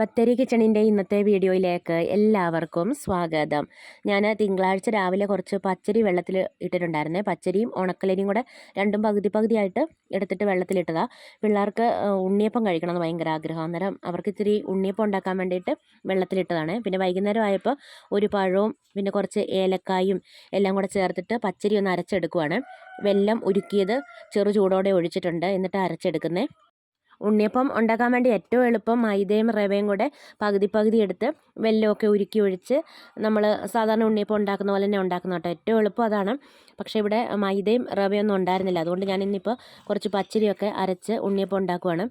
ബത്തേരി കിച്ചണിന്റെ ഇന്നത്തെ വീഡിയോയിലേക്ക് എല്ലാവർക്കും സ്വാഗതം. ഞാൻ തിങ്കളാഴ്ച രാവിലെ കുറച്ച് പച്ചരി വെള്ളത്തിൽ ഇട്ടിട്ടുണ്ടായിരുന്നേ. പച്ചരിയും ഉണക്കലരിയും കൂടെ രണ്ടും പകുതി പകുതിയായിട്ട് എടുത്തിട്ട് വെള്ളത്തിലിട്ടതാണ് പിള്ളേർക്ക് ഉണ്ണിയപ്പം കഴിക്കണം എന്ന് ഭയങ്കര ആഗ്രഹം. അന്നേരം അവർക്ക് ഇത്തിരി ഉണ്ണിയപ്പം ഉണ്ടാക്കാൻ വേണ്ടിയിട്ട് വെള്ളത്തിലിട്ടതാണ്. പിന്നെ വൈകുന്നേരം ആയപ്പോൾ ഒരു പഴവും പിന്നെ കുറച്ച് ഏലക്കായും എല്ലാം കൂടെ ചേർത്തിട്ട് പച്ചരി ഒന്ന് അരച്ചെടുക്കുവാണ്. വെല്ലം ഉരുക്കിയത് ചെറു ചൂടോടെ ഒഴിച്ചിട്ടുണ്ട്. എന്നിട്ട് അരച്ചെടുക്കുന്നേ ഉണ്ണിയപ്പം ഉണ്ടാക്കാൻ വേണ്ടി ഏറ്റവും എളുപ്പം മൈദയും റവയും കൂടെ പകുതി പകുതി എടുത്ത് വെല്ലമൊക്കെ ഉരുക്കി ഒഴിച്ച് നമ്മൾ സാധാരണ ഉണ്ണിയപ്പം ഉണ്ടാക്കുന്ന പോലെ തന്നെ ഉണ്ടാക്കുന്ന കേട്ടോ. ഏറ്റവും എളുപ്പം അതാണ്. പക്ഷേ ഇവിടെ മൈദയും റവയൊന്നും ഉണ്ടായിരുന്നില്ല. അതുകൊണ്ട് ഞാൻ ഇന്നിപ്പോൾ കുറച്ച് പച്ചരിയൊക്കെ അരച്ച് ഉണ്ണിയപ്പം ഉണ്ടാക്കുവാണ്.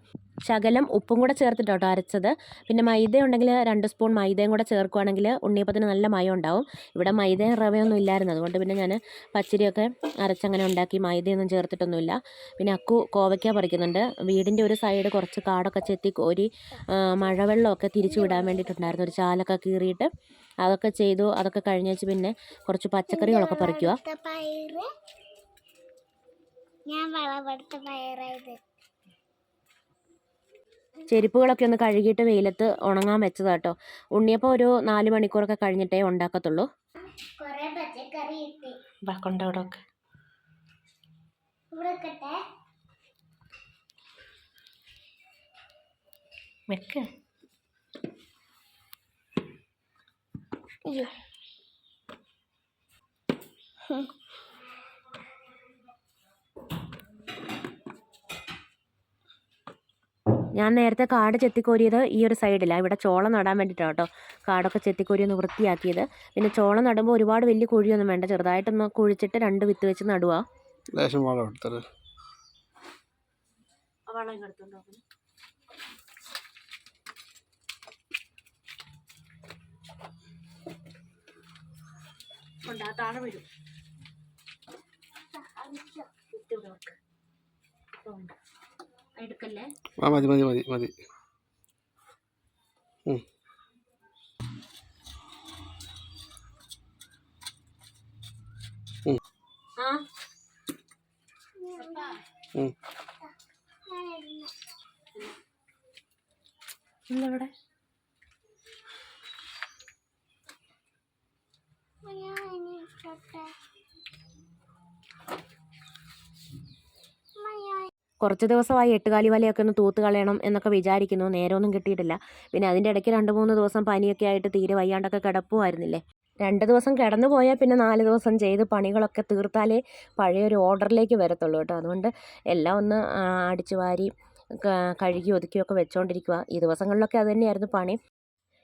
ശകലം ഉപ്പും കൂടെ ചേർത്തിട്ടോ കേട്ടോ അരച്ചത്. പിന്നെ മൈദ ഉണ്ടെങ്കിൽ രണ്ട് സ്പൂൺ മൈദയും കൂടെ ചേർക്കുവാണെങ്കിൽ ഉണ്ണിയപ്പത്തിന് നല്ല മയം ഉണ്ടാവും. ഇവിടെ മൈദയും റവയൊന്നും ഇല്ലായിരുന്നു. അതുകൊണ്ട് പിന്നെ ഞാൻ പച്ചരിയൊക്കെ അരച്ചങ്ങനെ ഉണ്ടാക്കി മൈദയൊന്നും ചേർത്തിട്ടൊന്നുമില്ല. പിന്നെ അക്കു കോവയ്ക്ക പറിക്കുന്നുണ്ട്. വീടിന്റെ ഒരു സൈഡ് കുറച്ച് കാടൊക്കെ ചെത്തി കോരി മഴവെള്ളമൊക്കെ തിരിച്ചു വിടാൻ വേണ്ടിയിട്ടുണ്ടായിരുന്നു. ഒരു ചാലൊക്കെ കീറിയിട്ട് അതൊക്കെ ചെയ്തു അതൊക്കെ കഴിഞ്ഞേച്ച് പിന്നെ കുറച്ച് പച്ചക്കറികളൊക്കെ പറിക്കുക ഞാൻ വളവെടുത്ത പയറായത്. ചെരുപ്പുകളൊക്കെ ഒന്ന് കഴുകിയിട്ട് വെയിലത്ത് ഉണങ്ങാൻ വെച്ചതാട്ടോ ഉണ്ണിയപ്പം ഒരു നാല് മണിക്കൂറൊക്കെ കഴിഞ്ഞിട്ടേ ഉണ്ടാക്കത്തുള്ളൂ. കൊറേ പച്ചക്കറി ഇട്ട് കൊണ്ടവിടൊക്കെ ഇവിടെ വെക്ക്. അയ്യോ ഞാൻ നേരത്തെ കാട് ചെത്തിക്കോരിയത് ഈ ഒരു സൈഡിലാണ് ഇവിടെ ചോളം നടാൻ വേണ്ടിയിട്ടാണ് കേട്ടോ കാടൊക്കെ ചെത്തിക്കോരി ഒന്ന് വൃത്തിയാക്കിയത്. പിന്നെ ചോളം നടുമ്പോൾ ഒരുപാട് വലിയ കുഴിയൊന്നും വേണ്ട. ചെറുതായിട്ടൊന്ന് കുഴിച്ചിട്ട് രണ്ട് വിത്ത് വെച്ച് നടുക ലേശം വളം എടുത്തത് താഴെ വരും എടുക്കല്ലേ? ആ മതി മതി മതി മതി. ഉം. ആ ഉം. ഇല്ല ഇവിടെ ഞാൻ ഇനി ഇട്ടോട്ടെ കുറച്ച് ദിവസമായി എട്ടുകാലി വലയൊക്കെ ഒന്ന് തൂത്ത് കളയണം എന്നൊക്കെ വിചാരിക്കുന്നു. നേരമൊന്നും കിട്ടിയിട്ടില്ല. പിന്നെ അതിന്റെ ഇടയ്ക്ക് രണ്ട് മൂന്ന് ദിവസം പനിയൊക്കെ ആയിട്ട് തീരെ വയ്യാണ്ടൊക്കെ കിടപ്പുമായിരുന്നില്ലേ? രണ്ട് ദിവസം കിടന്നു പോയാൽ പിന്നെ നാല് ദിവസം ചെയ്ത് പണികളൊക്കെ തീർത്താലേ പഴയൊരു ഓർഡറിലേക്ക് വരത്തുള്ളൂ കേട്ടോ. അതുകൊണ്ട് എല്ലാം ഒന്ന് അടിച്ചു വാരി കഴുകി ഒതുക്കിയൊക്കെ വെച്ചുകൊണ്ടിരിക്കുക ഈ ദിവസങ്ങളിലൊക്കെ അത് തന്നെയായിരുന്നു പണി.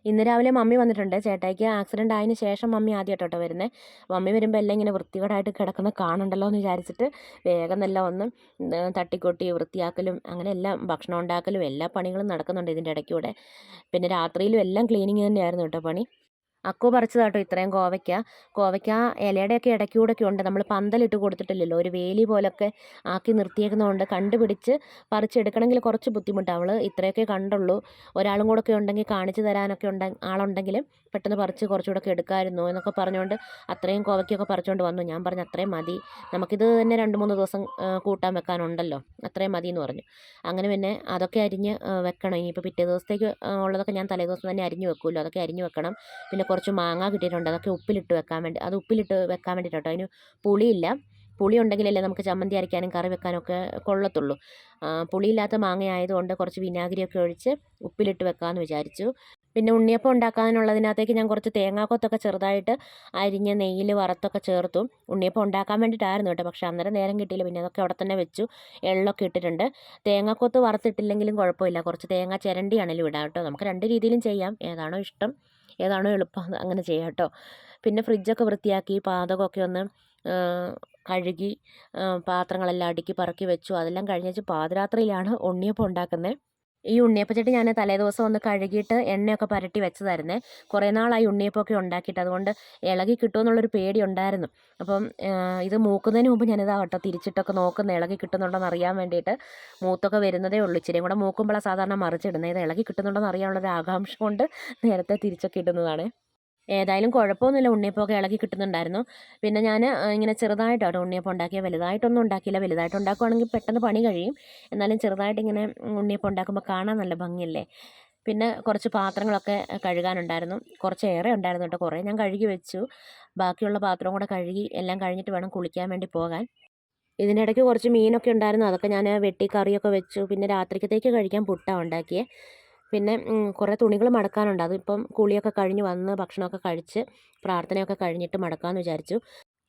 ഇന്ന് രാവിലെ മമ്മി വന്നിട്ടുണ്ട്. ചേട്ടായിക്ക് ആക്സിഡന്റ് ആയതിന് ശേഷം മമ്മി ആദ്യമായിട്ടോ വരുന്നത് മമ്മി വരുമ്പോൾ എല്ലാം ഇങ്ങനെ വൃത്തികേടായിട്ട് കിടക്കുന്ന കാണണ്ടല്ലോ എന്ന് വിചാരിച്ചിട്ട് വേഗം എല്ലാം ഒന്ന് തട്ടിക്കൊട്ടി വൃത്തിയാക്കലും അങ്ങനെ എല്ലാം ഭക്ഷണം ഉണ്ടാക്കലും എല്ലാ പണികളും നടക്കുന്നുണ്ട് ഇതിന്റെ ഇടയ്ക്കൂടെ. പിന്നെ രാത്രിയിലും എല്ലാം ക്ലീനിങ് തന്നെയായിരുന്നു കേട്ടോ പണി. അക്കു പറിച്ചതാട്ടോ ഇത്രയും കോവയ്ക്ക. കോവയ്ക്ക ഇലയുടെയൊക്കെ ഇടയ്ക്കൂടെയൊക്കെ ഉണ്ട് നമ്മൾ പന്തലിട്ട് കൊടുത്തിട്ടില്ലല്ലോ. ഒരു വേലി പോലൊക്കെ ആക്കി നിർത്തിയേക്കുന്നതുകൊണ്ട് കണ്ടുപിടിച്ച് പറിച്ചെടുക്കണമെങ്കിൽ കുറച്ച് ബുദ്ധിമുട്ടാണ് അവൾ ഇത്രയൊക്കെ കണ്ടുള്ളൂ. ഒരാളും കൂടെ ഒക്കെ ഉണ്ടെങ്കിൽ കാണിച്ചു തരാനൊക്കെ ഉണ്ടെ ആളുണ്ടെങ്കിൽ പെട്ടെന്ന് പറിച്ച് കുറച്ചുകൂടെ ഒക്കെ എടുക്കാമായിരുന്നു എന്നൊക്കെ പറഞ്ഞുകൊണ്ട് അത്രയും കോവയ്ക്കൊക്കെ പറിച്ചുകൊണ്ട് വന്നു. ഞാൻ പറഞ്ഞു അത്രയും മതി. നമുക്കിത് തന്നെ രണ്ട് മൂന്ന് ദിവസം കൂട്ടാൻ വെക്കാനുണ്ടല്ലോ. അത്രയും മതി എന്ന് പറഞ്ഞു. അങ്ങനെ പിന്നെ അതൊക്കെ അരിഞ്ഞ് വെക്കണം. ഇനിയിപ്പോൾ പിറ്റേ ദിവസത്തേക്ക് ഉള്ളതൊക്കെ ഞാൻ തലേ ദിവസം തന്നെ അരിഞ്ഞ് വെക്കുമല്ലോ. അതൊക്കെ അരിഞ്ഞ് വെക്കണം. പിന്നെ കുറച്ച് മാങ്ങ കിട്ടിയിട്ടുണ്ട്. അതൊക്കെ ഉപ്പിലിട്ട് വെക്കാൻ വേണ്ടി അത് ഉപ്പിലിട്ട് വെക്കാൻ വേണ്ടിയിട്ട് കേട്ടോ അതിന് പുളിയില്ല. പുളി ഉണ്ടെങ്കിലല്ലേ നമുക്ക് ചമ്മന്തി അരയ്ക്കാനും കറി വെക്കാനും ഒക്കെ കൊള്ളത്തുള്ളൂ. പുളിയില്ലാത്ത മാങ്ങ ആയതുകൊണ്ട് കുറച്ച് വിനാഗിരിയൊക്കെ ഒഴിച്ച് ഉപ്പിലിട്ട് വെക്കാമെന്ന് വിചാരിച്ചു. പിന്നെ ഉണ്ണിയപ്പം ഉണ്ടാക്കാനുള്ളതിനകത്തേക്ക് ഞാൻ കുറച്ച് തേങ്ങാക്കൊത്തൊക്കെ ചെറുതായിട്ട് അരിഞ്ഞ് നെയ്യിൽ വറുത്തൊക്കെ ചേർത്തു. ഉണ്ണിയപ്പം ഉണ്ടാക്കാൻ വേണ്ടിയിട്ടായിരുന്നു കേട്ടോ. പക്ഷേ അന്നേരം നേരം കിട്ടിയില്ല. പിന്നെ അതൊക്കെ അവിടെ തന്നെ വെച്ചു. എള്ളൊക്കെ ഇട്ടിട്ടുണ്ട്. തേങ്ങാക്കൊത്ത് വറുത്തിട്ടില്ലെങ്കിലും കുഴപ്പമില്ല. കുറച്ച് തേങ്ങ ചിരണ്ടിയാണെങ്കിലും ഇടാം കേട്ടോ. നമുക്ക് രണ്ട് രീതിയിലും ചെയ്യാം. ഏതാണോ ഇഷ്ടം. ഏതാണോ എളുപ്പം അങ്ങനെ ചെയ്യാം കേട്ടോ. പിന്നെ ഫ്രിഡ്ജൊക്കെ വൃത്തിയാക്കി പാതകമൊക്കെ ഒന്ന് കഴുകി പാത്രങ്ങളെല്ലാം അടുക്കി പറക്കി വെച്ചു. അതെല്ലാം കഴിഞ്ഞേച്ച് പാതിരാത്രിയിലാണ് ഉണ്ണിയപ്പം ഉണ്ടാക്കുന്നത്. ഈ ഉണ്ണിയപ്പച്ചട്ടി ഞാൻ തലേദിവസം ഒന്ന് കഴുകിയിട്ട് എണ്ണയൊക്കെ പരട്ടി വെച്ചതായിരുന്നേ. കുറേ നാളായി ഉണ്ണിയപ്പമൊക്കെ ഉണ്ടാക്കിയിട്ട്. അതുകൊണ്ട് ഇളകി കിട്ടുമെന്നുള്ളൊരു പേടി ഉണ്ടായിരുന്നു. അപ്പം ഇത് മൂക്കുന്നതിന് മുമ്പ് ഞാനിതാ കേട്ടോ തിരിച്ചിട്ടൊക്കെ നോക്കുന്ന. ഇളകി കിട്ടുന്നുണ്ടോയെന്ന് അറിയാൻ വേണ്ടിയിട്ട് മൂത്തൊക്കെ വരുന്നതേ ഉള്ളൂ. ഇച്ചിരിയും കൂടെ മൂക്കുമ്പോഴാണ് സാധാരണ മറിച്ചിടുന്നത് ഇത് ഇളകി കിട്ടുന്നുണ്ടോ അറിയാനുള്ളൊരു ആകാംക്ഷ കൊണ്ട് നേരത്തെ തിരിച്ചൊക്കെ ഇടുന്നതാണ്. ഏതായാലും കുഴപ്പമൊന്നുമില്ല. ഉണ്ണിയപ്പമൊക്കെ ഇളകി കിട്ടുന്നുണ്ടായിരുന്നു. പിന്നെ ഞാൻ ഇങ്ങനെ ചെറുതായിട്ടാണ് ഉണ്ണിയപ്പം ഉണ്ടാക്കിയ. വലുതായിട്ടൊന്നും ഉണ്ടാക്കിയില്ല. വലുതായിട്ട് ഉണ്ടാക്കുവാണെങ്കിൽ പെട്ടെന്ന് പണി കഴിയും. എന്നാലും ചെറുതായിട്ട് ഇങ്ങനെ ഉണ്ണിയപ്പം ഉണ്ടാക്കുമ്പോൾ കാണാൻ നല്ല ഭംഗിയല്ലേ? പിന്നെ കുറച്ച് പാത്രങ്ങളൊക്കെ കഴുകാനുണ്ടായിരുന്നു. കുറച്ച് ഏറെ ഉണ്ടായിരുന്നു കേട്ടോ. കുറേ ഞാൻ കഴുകി വെച്ചു. ബാക്കിയുള്ള പാത്രവും കൂടെ കഴുകി എല്ലാം കഴിഞ്ഞിട്ട് വേണം കുളിക്കാൻ വേണ്ടി പോകാൻ. ഇതിനിടയ്ക്ക് കുറച്ച് മീനൊക്കെ ഉണ്ടായിരുന്നു. അതൊക്കെ ഞാൻ വെട്ടി കറിയൊക്കെ വെച്ചു. പിന്നെ രാത്രിക്കത്തേക്ക് കഴിക്കാൻ പുട്ടാണ് ഉണ്ടാക്കിയത് പിന്നെ കുറേ തുണികൾ മടക്കാനുണ്ട്. അതിപ്പം കുളിയൊക്കെ കഴിഞ്ഞ് വന്ന് ഭക്ഷണമൊക്കെ കഴിച്ച് പ്രാർത്ഥനയൊക്കെ കഴിഞ്ഞിട്ട് മടക്കാമെന്ന് വിചാരിച്ചു.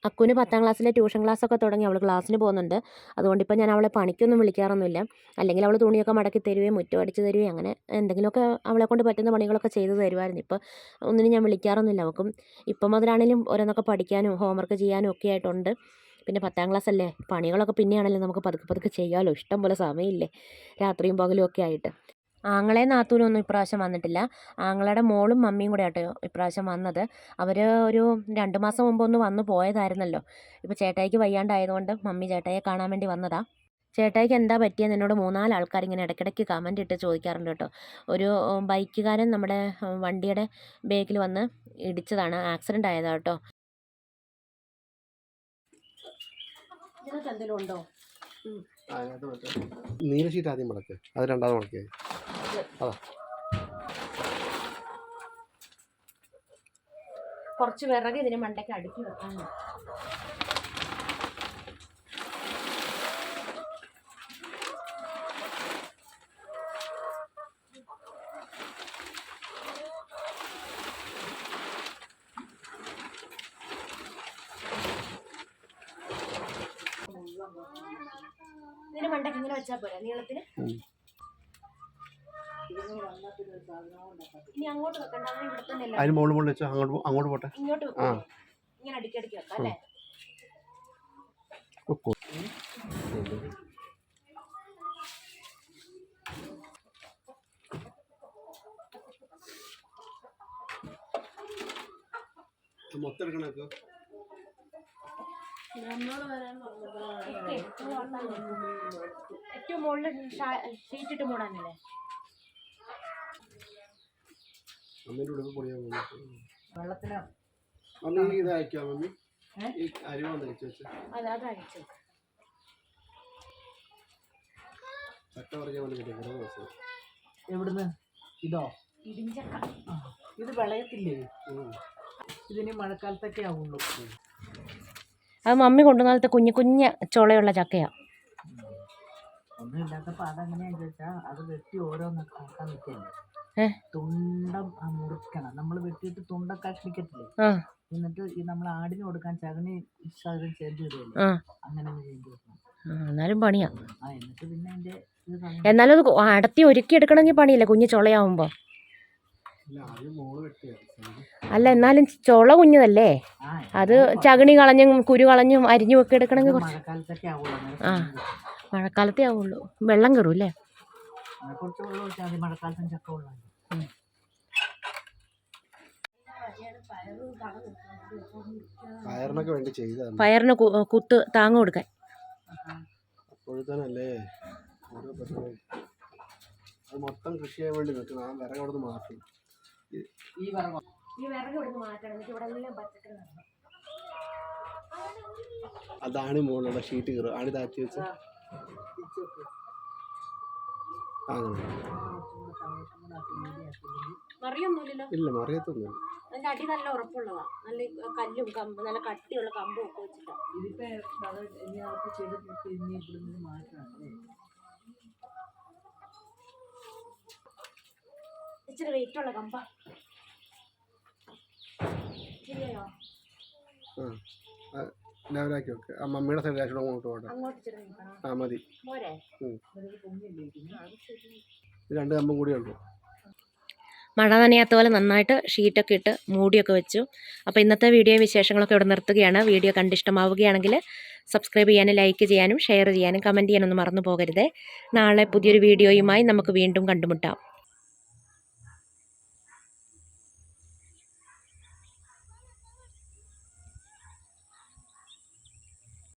അക്കുന് പത്താം ക്ലാസ്സിലെ ട്യൂഷൻ ക്ലാസ്സൊക്കെ തുടങ്ങി. അവൾ ക്ലാസ്സിന് പോകുന്നുണ്ട്. അതുകൊണ്ട് ഇപ്പം ഞാൻ അവളെ പണിക്കൊന്നും വിളിക്കാറൊന്നുമില്ല. അല്ലെങ്കിൽ അവൾ തുണിയൊക്കെ മടക്കി തരുകയും മുറ്റം അടിച്ച് തരുകയും അങ്ങനെ എന്തെങ്കിലുമൊക്കെ അവളെ കൊണ്ട് പറ്റുന്ന പണികളൊക്കെ ചെയ്തു തരുമായിരുന്നു. ഇപ്പം ഒന്നിനും ഞാൻ വിളിക്കാറൊന്നുമില്ല. അവൾക്കും ഇപ്പം മുതലാണെങ്കിലും ഓരോന്നൊക്കെ പഠിക്കാനും ഹോംവർക്ക് ചെയ്യാനും ഒക്കെ ആയിട്ടുണ്ട്. പിന്നെ പത്താം ക്ലാസ് അല്ലേ പണികളൊക്കെ പിന്നെയാണല്ലോ നമുക്ക് പതുക്കെ പതുക്കെ ചെയ്യാമല്ലോ. ഇഷ്ടം പോലെ സമയമില്ലേ? രാത്രിയും പകലും ഒക്കെ ആയിട്ട്. ആങ്ങളെ നാത്തൂനൊന്നും ഇപ്രാവശ്യം വന്നിട്ടില്ല. ആങ്ങളയുടെ മോളും മമ്മിയും കൂടെ ആട്ടോ ഇപ്രാവശ്യം വന്നത്. അവർ ഒരു രണ്ട് മാസം മുമ്പ് ഒന്ന് വന്നു പോയതായിരുന്നല്ലോ. ഇപ്പോൾ ചേട്ടായിക്ക് വയ്യാണ്ടായതുകൊണ്ട് മമ്മി ചേട്ടായിയെ കാണാൻ വേണ്ടി വന്നതാ. ചേട്ടായിക്ക് എന്താ പറ്റിയെന്ന് എന്നോട് മൂന്നാൽ ആൾക്കാർ ഇങ്ങനെ ഇടയ്ക്കിടയ്ക്ക് കമന്റ് ഇട്ട് ചോദിക്കാറുണ്ട് കേട്ടോ. ഒരു ബൈക്കുകാരൻ നമ്മുടെ വണ്ടിയുടെ ബേക്കിൽ വന്ന് ഇടിച്ചതാണ്. ആക്സിഡന്റ് ആയതാ കേട്ടോ. നീല ഷീറ്റ് ആദ്യം മുടക്കേ. അത് രണ്ടാമത് മടക്കിയായി. അതാ കുറച്ച് വിറക് ഇതിന് മണ്ടയ്ക്ക് അടുക്കി വെക്കാൻ ഇതിന് മണ്ടയ്ക്ക് ഇങ്ങനെ വെച്ചാൽ പോരാ നീളത്തിന്. ഇനി അങ്ങോട്ട് വെക്കണ്ട. അങ്ങനെ ഇവിടെ തന്നെ അല്ലേ? അതിന് മുകളിൽ മുകളിൽ വെച്ചോ. അങ്ങോട്ട് പോ- അങ്ങോട്ട് പോട്ടെ. ഇങ്ങോട്ട് ആ. വെക്കും ഇങ്ങനെ അടുക്കി അടുക്കി വെക്കാം. അല്ലേ. മൊത്തം എടുക്കണോ ഏറ്റവും മുകളിൽ ഷീറ്റിട്ട് മൂടാനല്ലേ? മമ്മീന്റെ ഉടുപ്പ് പൊടിയാൻ അമ്മ ഇത് അയക്കാം മമ്മി ഈ അരിവ തേച്ച് വെച്ച്. അത് അഴിച്ചു ചക്ക പറിക്കാൻ വേണ്ടി കിട്ടിയ കുറേ ദിവസം. എവിടുന്ന്? ഇതോ? ഇടിഞ്ചക്ക. ഇത് വിളയത്തില്ലേ. ഇതിന് മഴക്കാലത്തൊക്കെ ആവുള്ളൂ. അത് മമ്മി കൊണ്ടുവന്നാലത്തെ കുഞ്ഞു കുഞ്ഞ ചോളയുള്ള ചക്കയാ. ഒന്നും ഇല്ലാത്തപ്പോ അതെങ്ങനെയാന്ന് ചോദിച്ചാ അത് വെട്ടി ഓരോന്ന് ആക്കാൻ നിൽക്കല്ലേ. ഏ? തുണ്ടം ആ മുറിക്കണം നമ്മൾ വെട്ടിയിട്ട് തുണ്ടൊക്കെ കഷ്ണിക്കത്തില്ലേ ആ. എന്നിട്ട് ഈ നമ്മൾ ആടിന് കൊടുക്കാൻ ചകണി ശകലം ചേർത്ത് ഇടുമല്ലോ അങ്ങനെ എന്നാലും പണിയാ. എന്നിട്ട് പിന്നെ അതിന്റെ എന്നാലും അത് അടത്തി ഒരുക്കി എടുക്കണമെങ്കിൽ പണിയില്ല കുഞ്ഞു ചൊളയാവുമ്പോ? അല്ല എന്നാലും ചൊള കുഞ്ഞതല്ലേ? അത് ചകണി കളഞ്ഞും കുരു കളഞ്ഞും അരിഞ്ഞും ഒക്കെ എടുക്കണമെങ്കിൽ കുറച്ച് ആ. മഴക്കാലത്തേ ആവുള്ളൂ. വെള്ളം കയറും അല്ലേ? കുറച്ച് വെള്ളം ഒഴിച്ചാൽ മതി മഴക്കാലത്തും ചക്ക വെള്ളം പയറിനൊക്കെ വേണ്ടി ചെയ്തതാണ്. പയറിന് കുത്ത് താങ്ങ് കൊടുക്കാൻ. അപ്പോഴത്തേനല്ലേ ഓരോ അത് മൊത്തം കൃഷി ചെയ്യാൻ വേണ്ടി നിൽക്കണം ആ വിറക് അവിടെ നിന്ന് മാറ്റി ഈ വിറകോ? ഈ വിറക് ഇവിടുന്ന് മാറ്റണം. എന്നിട്ട് ഇവിടെ എല്ലാം പച്ചക്കറി അതാണ് മുകളിലുള്ള ഷീറ്റ് കയറുക. ആണ് താഴ്ത്തി വെച്ച്. ഇല്ല മറിയത്തൊന്നുമില്ല. അതിന്റെ അടി നല്ല ഉറപ്പുള്ളതാ. നല്ല കല്ലും കമ്പ് നല്ല കട്ടിയുള്ള കമ്പും ഒക്കെ വെച്ചിട്ടാ. ഇതിപ്പോ അത് ഇനി അതൊക്കെ ചെയ്തിട്ട് ഇനി ഇവിടുന്ന് മാറ്റണം ഇച്ചിരി വെയിറ്റ് ഉള്ള കമ്പ. ശരിയോ ലെവലാക്കി വെക്ക്. ആ മമ്മിയുടെ സൈഡ് ലാച്ചൂടെ അങ്ങോട്ട് നിൽക്കണം. ആ മതി. രണ്ട് കമ്പും കൂടിയേ ഉള്ളൂ. മഴ നനയാത്ത പോലെ നന്നായിട്ട് ഷീറ്റൊക്കെ ഇട്ട് മൂടിയൊക്കെ വെച്ചു. അപ്പോൾ ഇന്നത്തെ വീഡിയോ വിശേഷങ്ങളൊക്കെ ഇവിടെ നിർത്തുകയാണ്. വീഡിയോ കണ്ടിഷ്ടമാവുകയാണെങ്കിൽ സബ്സ്ക്രൈബ് ചെയ്യാനും ലൈക്ക് ചെയ്യാനും ഷെയർ ചെയ്യാനും കമന്റ് ചെയ്യാനൊന്നും മറന്നു പോകരുതേ. നാളെ പുതിയൊരു വീഡിയോയുമായി നമുക്ക് വീണ്ടും കണ്ടുമുട്ടാം.